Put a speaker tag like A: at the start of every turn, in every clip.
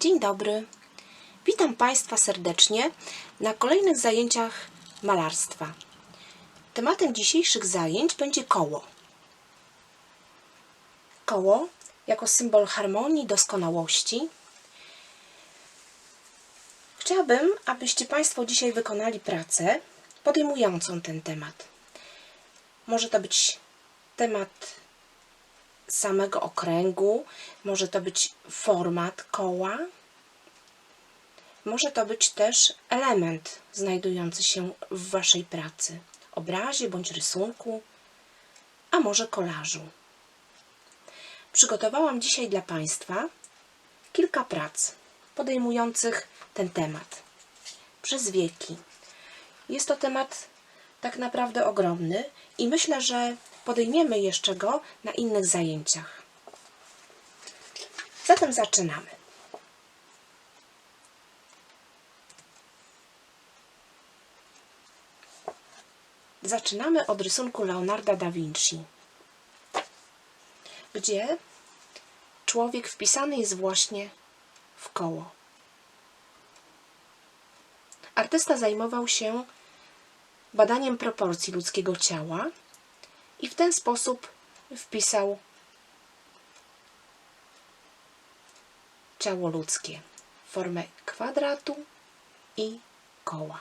A: Dzień dobry. Witam Państwa serdecznie na kolejnych zajęciach malarstwa. Tematem dzisiejszych zajęć będzie koło. Koło jako symbol harmonii, doskonałości. Chciałabym, abyście Państwo dzisiaj wykonali pracę podejmującą ten temat. Może to być temat samego okręgu, może to być format koła, może to być też element znajdujący się w Waszej pracy, obrazie bądź rysunku, a może kolażu. Przygotowałam dzisiaj dla Państwa kilka prac podejmujących ten temat przez wieki. Jest to temat tak naprawdę ogromny i myślę, że podejmiemy jeszcze go na innych zajęciach. Zatem zaczynamy. Zaczynamy od rysunku Leonarda da Vinci, gdzie człowiek wpisany jest właśnie w koło. Artysta zajmował się badaniem proporcji ludzkiego ciała i w ten sposób wpisał ciało ludzkie w formę kwadratu i koła.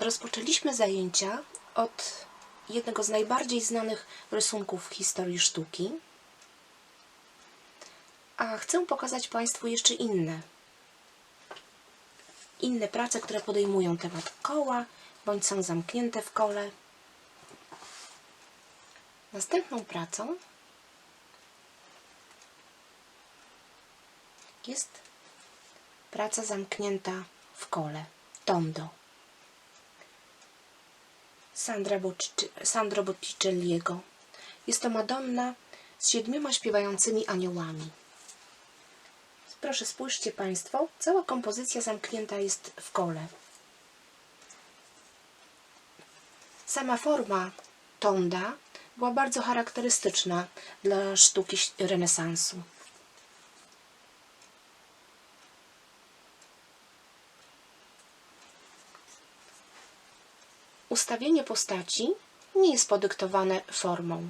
A: Rozpoczęliśmy zajęcia od jednego z najbardziej znanych rysunków w historii sztuki, a chcę pokazać Państwu jeszcze inne. Inne prace, które podejmują temat koła, bądź są zamknięte w kole. Następną pracą jest praca zamknięta w kole. Tondo. Sandra Sandro Botticelliego. Jest to Madonna z siedmioma śpiewającymi aniołami. Proszę spójrzcie Państwo, cała kompozycja zamknięta jest w kole. Sama forma tonda była bardzo charakterystyczna dla sztuki renesansu. Ustawienie postaci nie jest podyktowane formą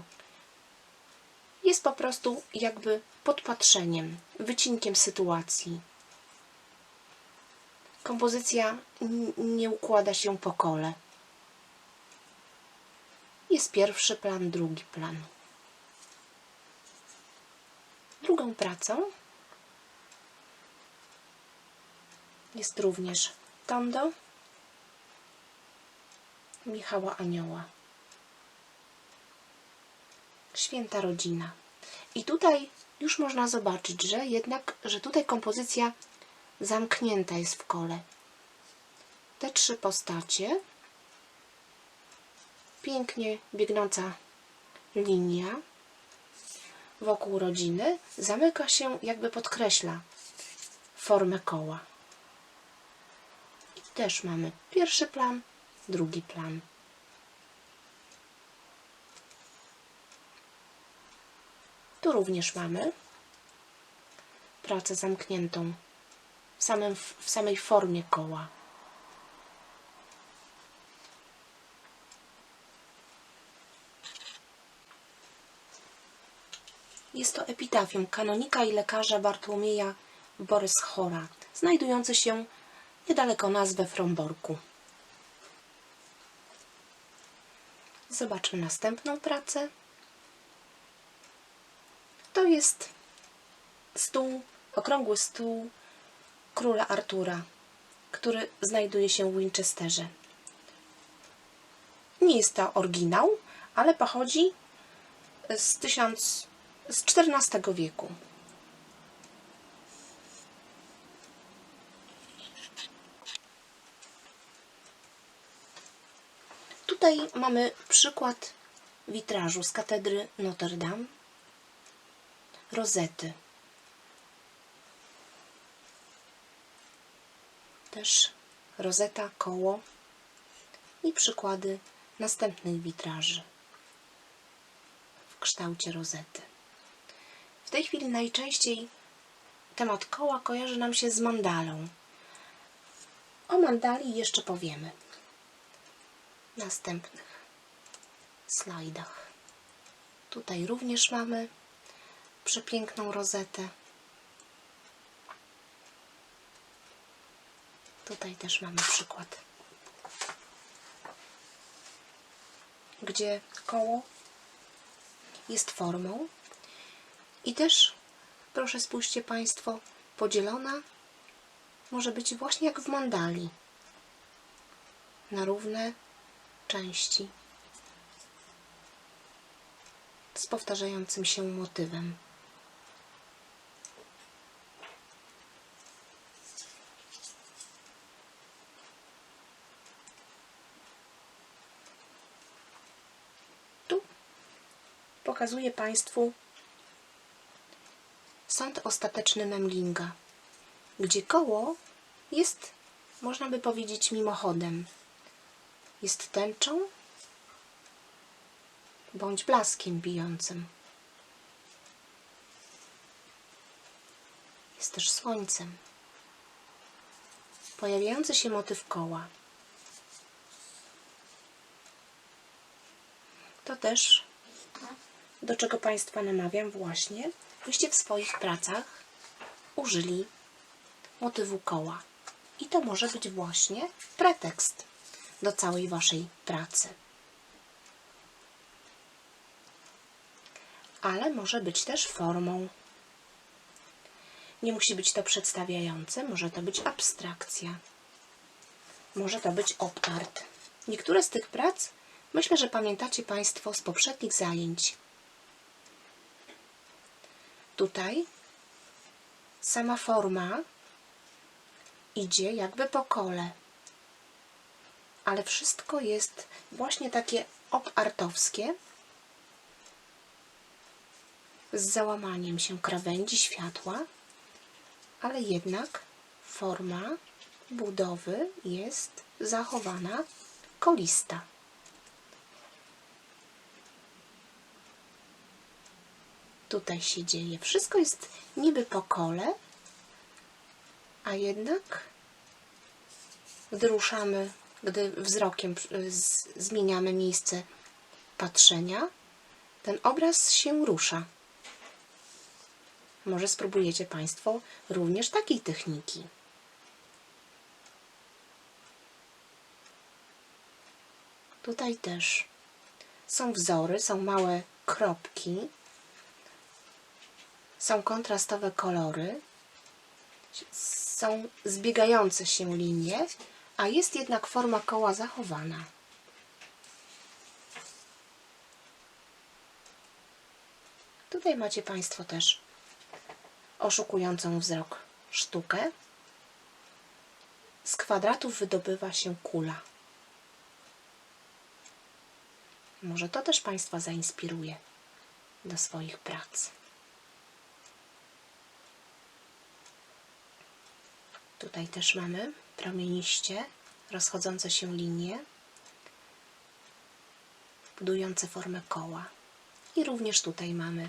A: jest po prostu jakby podpatrzeniem, wycinkiem sytuacji. Kompozycja nie układa się po kole. Jest pierwszy plan, drugi plan. Drugą pracą jest również Tondo Michała Anioła. Święta rodzina. I tutaj już można zobaczyć, że jednak, że tutaj kompozycja zamknięta jest w kole. Te trzy postacie, pięknie biegnąca linia wokół rodziny zamyka się, jakby podkreśla formę koła. I też mamy pierwszy plan, drugi plan. Tu również mamy pracę zamkniętą w, samym, w samej formie koła. Jest to epitafium kanonika i lekarza Bartłomieja Boryschora, znajdujący się niedaleko nas we Fromborku. Zobaczmy następną pracę. To jest stół, okrągły stół króla Artura, który znajduje się w Winchesterze. Nie jest to oryginał, ale pochodzi z, tysiąc, z XIV wieku. Tutaj mamy przykład witrażu z katedry Notre Dame rozety. Też rozeta, koło i przykłady następnych witraży. W kształcie rozety. W tej chwili najczęściej temat koła kojarzy nam się z mandalą. O mandali jeszcze powiemy w następnych slajdach. Tutaj również mamy przepiękną rozetę. Tutaj też mamy przykład, gdzie koło jest formą i też, proszę spójrzcie Państwo, podzielona może być właśnie jak w mandali na równe części z powtarzającym się motywem. Tu pokazuję Państwu sąd ostateczny Memlinga, gdzie koło jest, można by powiedzieć, mimochodem. Jest tęczą bądź blaskiem bijącym. Jest też słońcem. Pojawiający się motyw koła. To też, do czego Państwa namawiam właśnie, byście w swoich pracach użyli motywu koła. I to może być właśnie pretekst do całej Waszej pracy. ale może być też formą. Nie musi być to przedstawiające, może to być abstrakcja. Może to być op-art. Niektóre z tych prac myślę, że pamiętacie Państwo z poprzednich zajęć. Tutaj sama forma idzie jakby po kole, ale wszystko jest właśnie takie op-artowskie, z załamaniem się krawędzi światła, ale jednak forma budowy jest zachowana kolista. Tutaj się dzieje. Wszystko jest niby po kole, a jednak gdy ruszamy, gdy wzrokiem zmieniamy miejsce patrzenia, ten obraz się rusza. Może spróbujecie Państwo również takiej techniki. Tutaj też są wzory, są małe kropki, są kontrastowe kolory, są zbiegające się linie, a jest jednak forma koła zachowana. Tutaj macie Państwo też oszukującą wzrok sztukę. Z kwadratów wydobywa się kula. Może to też Państwa zainspiruje do swoich prac. Tutaj też mamy promieniście rozchodzące się linie, budujące formę koła. I również tutaj mamy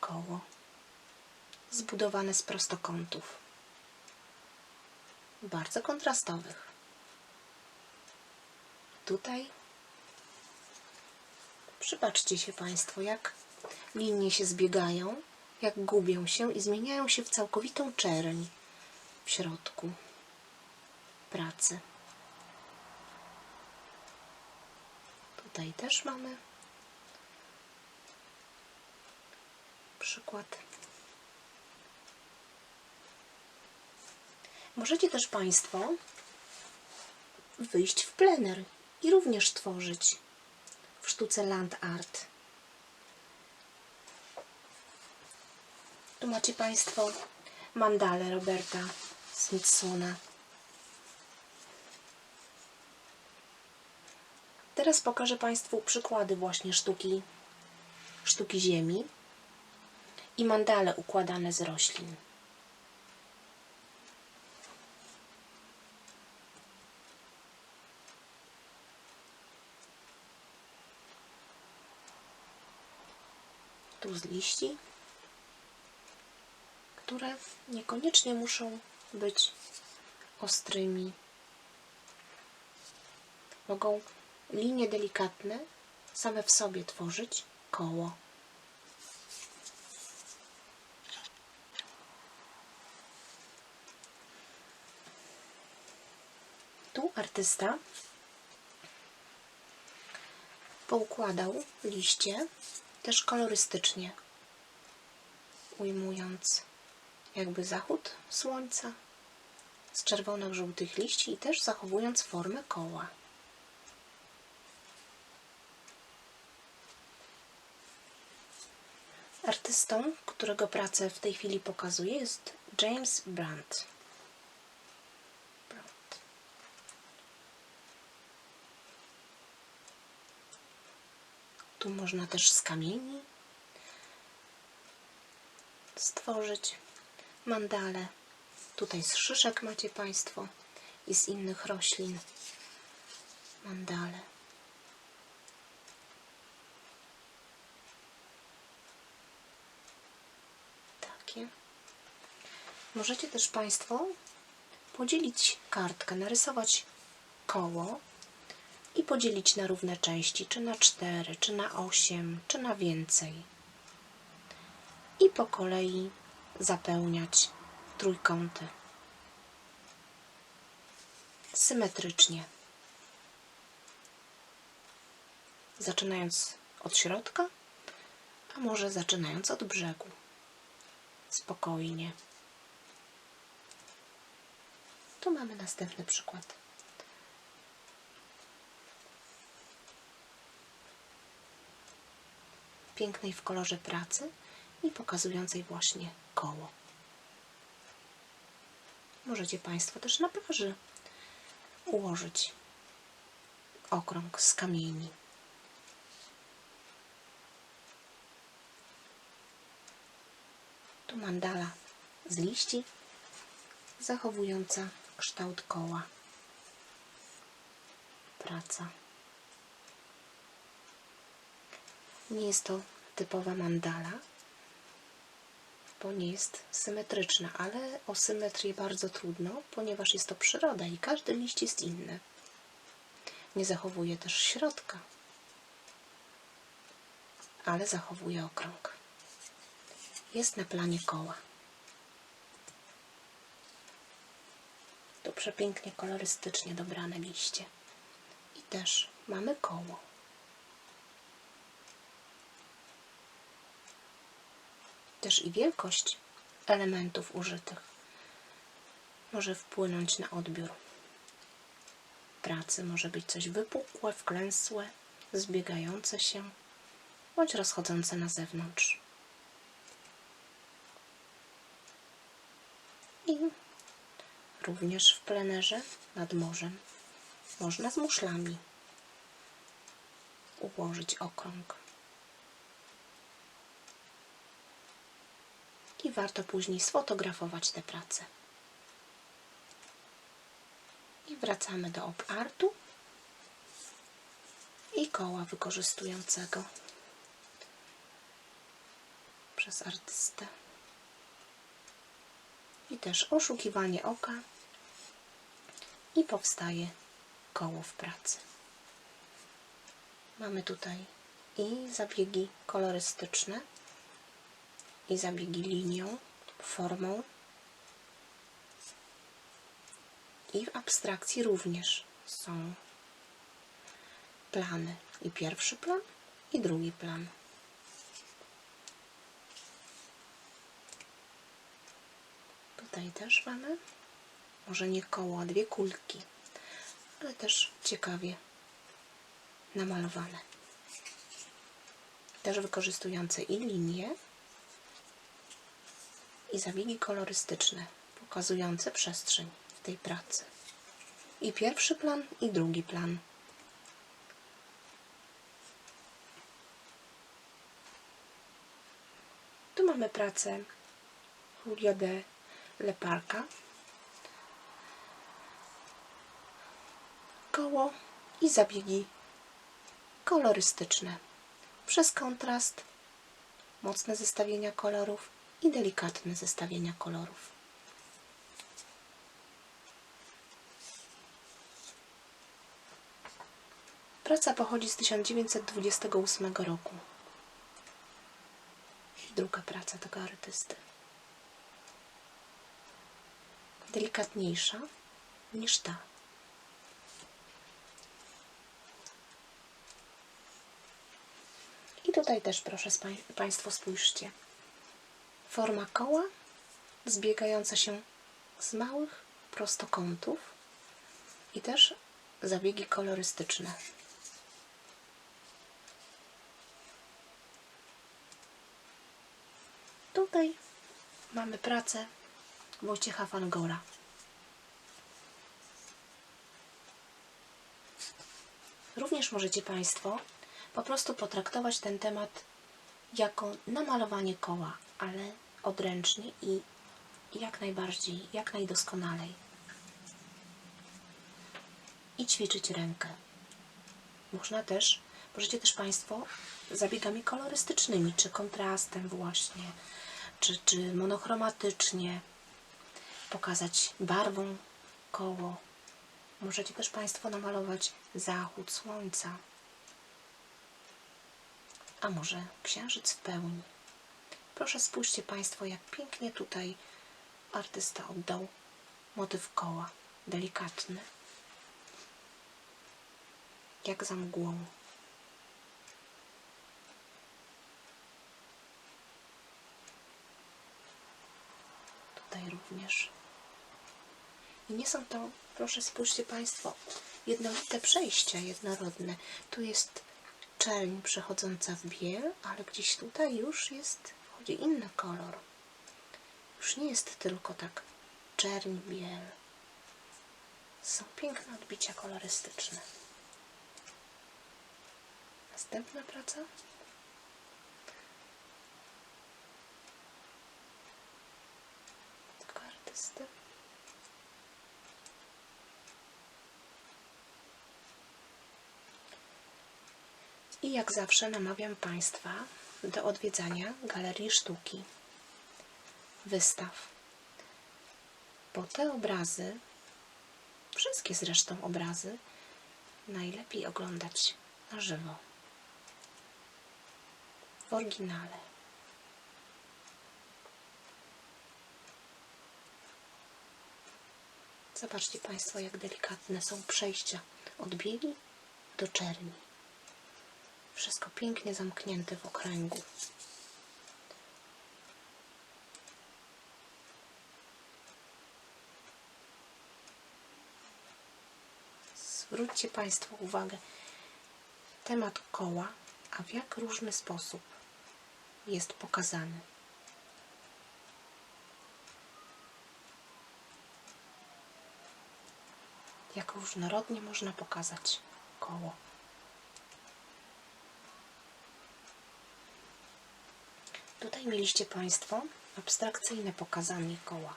A: koło zbudowane z prostokątów, bardzo kontrastowych. Tutaj przypatrzcie się Państwo, jak linie się zbiegają, jak gubią się i zmieniają się w całkowitą czerń w środku pracy. Tutaj też mamy przykład. Możecie też Państwo wyjść w plener i również tworzyć w sztuce land art. Macie Państwo mandale Roberta Smithsona. Teraz pokażę Państwu przykłady właśnie sztuki, sztuki ziemi i mandale układane z roślin. tu z liści, które niekoniecznie muszą być ostrymi. Mogą linie delikatne same w sobie tworzyć koło. Tu artysta poukładał liście też kolorystycznie, ujmując jakby zachód słońca z czerwonych, żółtych liści i też zachowując formę koła. Artystą, którego pracę w tej chwili pokazuję, jest James Brandt. Tu można też z kamieni stworzyć mandale. Tutaj z szyszek macie Państwo i z innych roślin mandale. Takie. Możecie też Państwo podzielić kartkę, narysować koło i podzielić na równe części, czy na 4, czy na 8, czy na więcej. I po kolei zapełniać trójkąty. Symetrycznie. Zaczynając od środka, a może zaczynając od brzegu. Spokojnie. Tu mamy następny przykład. Pięknej w kolorze pracy i pokazującej właśnie koło. Możecie Państwo też na plaży ułożyć okrąg z kamieni. Tu mandala z liści zachowująca kształt koła. Praca. Nie jest to typowa mandala, bo nie jest symetryczna, ale o symetrię bardzo trudno, ponieważ jest to przyroda i każdy liść jest inny. Nie zachowuje też środka, ale zachowuje okrąg. Jest na planie koła. To przepięknie kolorystycznie dobrane liście. I też mamy koło. Też i wielkość elementów użytych może wpłynąć na odbiór pracy. Może być coś wypukłe, wklęsłe, zbiegające się, bądź rozchodzące na zewnątrz. I również w plenerze nad morzem można z muszlami ułożyć okrąg. I warto później sfotografować te prace. I wracamy do opartu i koła wykorzystującego przez artystę. I też oszukiwanie oka i powstaje koło w pracy. Mamy tutaj i zabiegi kolorystyczne, i zabiegi linią, formą. I w abstrakcji również są plany. I pierwszy plan, i drugi plan. Tutaj też mamy może nie koło, a dwie kulki, ale też ciekawie namalowane. Też wykorzystujące i linie, i zabiegi kolorystyczne, pokazujące przestrzeń w tej pracy. I pierwszy plan, i drugi plan. Tu mamy pracę Julio de Leparka. Koło i zabiegi kolorystyczne. Przez kontrast mocne zestawienia kolorów i delikatne zestawienia kolorów. Praca pochodzi z 1928 roku. Druga praca tego artysty. Delikatniejsza niż ta. I tutaj też proszę Państwo spójrzcie. Forma koła zbiegająca się z małych prostokątów i też zabiegi kolorystyczne. Tutaj mamy pracę Wojciecha van Gora. Również możecie Państwo po prostu potraktować ten temat jako namalowanie koła, ale odręcznie i jak najbardziej, jak najdoskonalej. I ćwiczyć rękę. Można też, możecie też Państwo zabiegami kolorystycznymi, czy kontrastem właśnie, czy, czy monochromatycznie pokazać barwą koło. Możecie też Państwo namalować zachód słońca, a może księżyc w pełni. Proszę spójrzcie Państwo, jak pięknie tutaj artysta oddał motyw koła, delikatny, jak za mgłą. Tutaj również. I nie są to, proszę spójrzcie Państwo, jednolite przejścia jednorodne. Tu jest czerń przechodząca w biel, ale gdzieś tutaj już jest, wchodzi inny kolor. Już nie jest tylko tak czerń, biel. Są piękne odbicia kolorystyczne. Następna praca. Tego artysty. I jak zawsze namawiam Państwa do odwiedzania Galerii Sztuki, wystaw. Bo te obrazy, wszystkie zresztą obrazy, najlepiej oglądać na żywo, w oryginale. Zobaczcie Państwo, jak delikatne są przejścia od bieli do czerni. Wszystko pięknie zamknięte w okręgu. Zwróćcie Państwo uwagę, temat koła, a w jak różny sposób jest pokazany. Jak różnorodnie można pokazać koło. Tutaj mieliście Państwo abstrakcyjne pokazanie koła.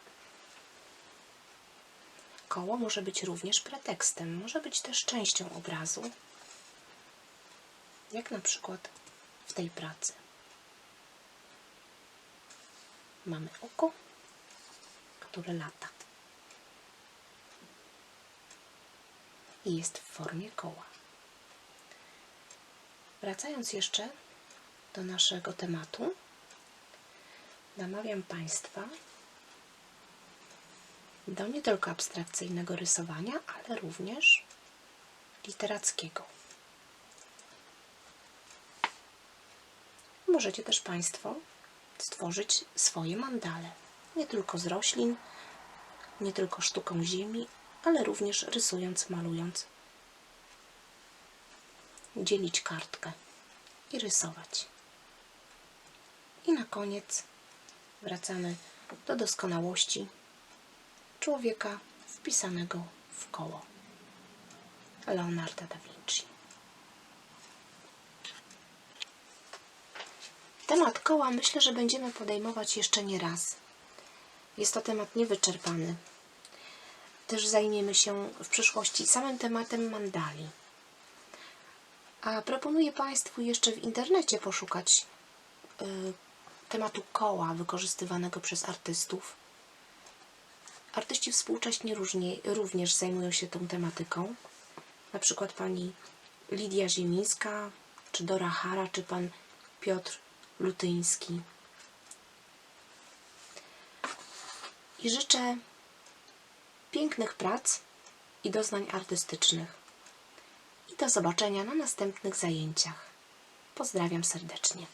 A: Koło może być również pretekstem, może być też częścią obrazu, jak na przykład w tej pracy. Mamy oko, które lata i jest w formie koła. Wracając jeszcze do naszego tematu, namawiam Państwa do nie tylko abstrakcyjnego rysowania, ale również literackiego. Możecie też Państwo stworzyć swoje mandale, nie tylko z roślin, nie tylko sztuką ziemi, ale również rysując, malując. Dzielić kartkę i rysować. I na koniec wracamy do doskonałości człowieka wpisanego w koło Leonarda da Vinci. Temat koła myślę, że będziemy podejmować jeszcze nie raz. Jest to temat niewyczerpany. Też zajmiemy się w przyszłości samym tematem mandali. A proponuję Państwu jeszcze w internecie poszukać y, tematu koła wykorzystywanego przez artystów. Artyści współcześni różnie, również zajmują się tą tematyką. Na przykład pani Lidia Ziemińska, czy Dora Hara, czy pan Piotr Lutyński. I życzę pięknych prac i doznań artystycznych. I do zobaczenia na następnych zajęciach. Pozdrawiam serdecznie.